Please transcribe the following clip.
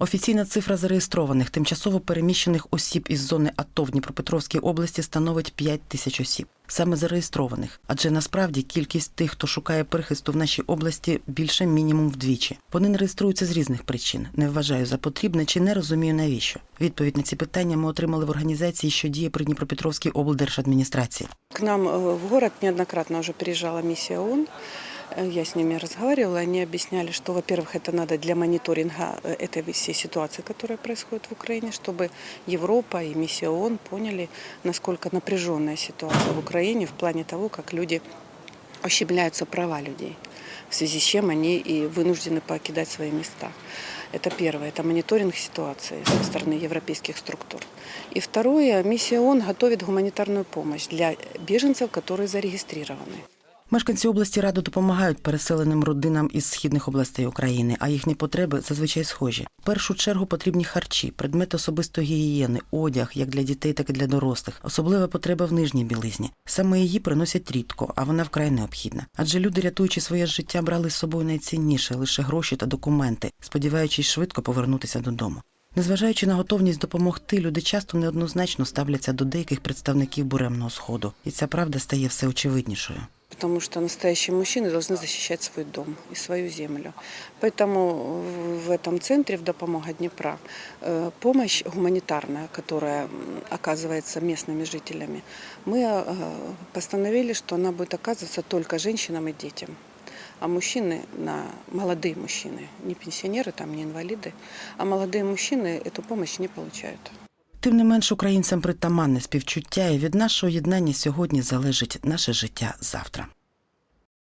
Офіційна цифра зареєстрованих тимчасово переміщених осіб із зони АТО в Дніпропетровській області становить 5 тисяч осіб. Саме зареєстрованих, адже насправді кількість тих, хто шукає прихисту в нашій області, більше мінімум вдвічі. Вони не реєструються з різних причин. Не вважаю за потрібне чи не розумію навіщо. Відповідь на ці питання ми отримали в організації, що діє при Дніпропетровській облдержадміністрації. К нам э, в город неоднократно уже приезжала миссия ООН. Э, Я с ними разговаривала, они объясняли, что, во-первых, это надо для мониторинга э, этой всей ситуации, которая происходит в Украине, чтобы Европа и миссия ООН поняли, насколько напряженная ситуация в Украине в плане того, как люди ущемляются права людей, в связи с чем они и вынуждены покидать свои места. Это первое, это мониторинг ситуации со стороны европейских структур. И второе, миссия ООН готовит гуманитарную помощь для беженцев, которые зарегистрированы. Мешканці області радо допомагають переселеним родинам із східних областей України, а їхні потреби зазвичай схожі. В першу чергу потрібні харчі, предмети особистої гігієни, одяг як для дітей, так і для дорослих. Особлива потреба в нижній білизні. Саме її приносять рідко, а вона вкрай необхідна. Адже люди, рятуючи своє життя, брали з собою найцінніше лише гроші та документи, сподіваючись швидко повернутися додому. Незважаючи на готовність допомогти, люди часто неоднозначно ставляться до деяких представників буремного сходу, і ця правда стає все очевиднішою Потому что настоящие мужчины должны защищать свой дом и свою землю. Поэтому в этом центре в Допомога Днепра э, помощь гуманитарная, которая м, оказывается местными жителями, мы э, постановили, что она будет оказываться только женщинам и детям. А мужчины, на, молодые мужчины, не пенсионеры, там, не инвалиды, а молодые мужчины эту помощь не получают. Тим не менш, українцям притаманне співчуття, і від нашого єднання сьогодні залежить наше життя завтра.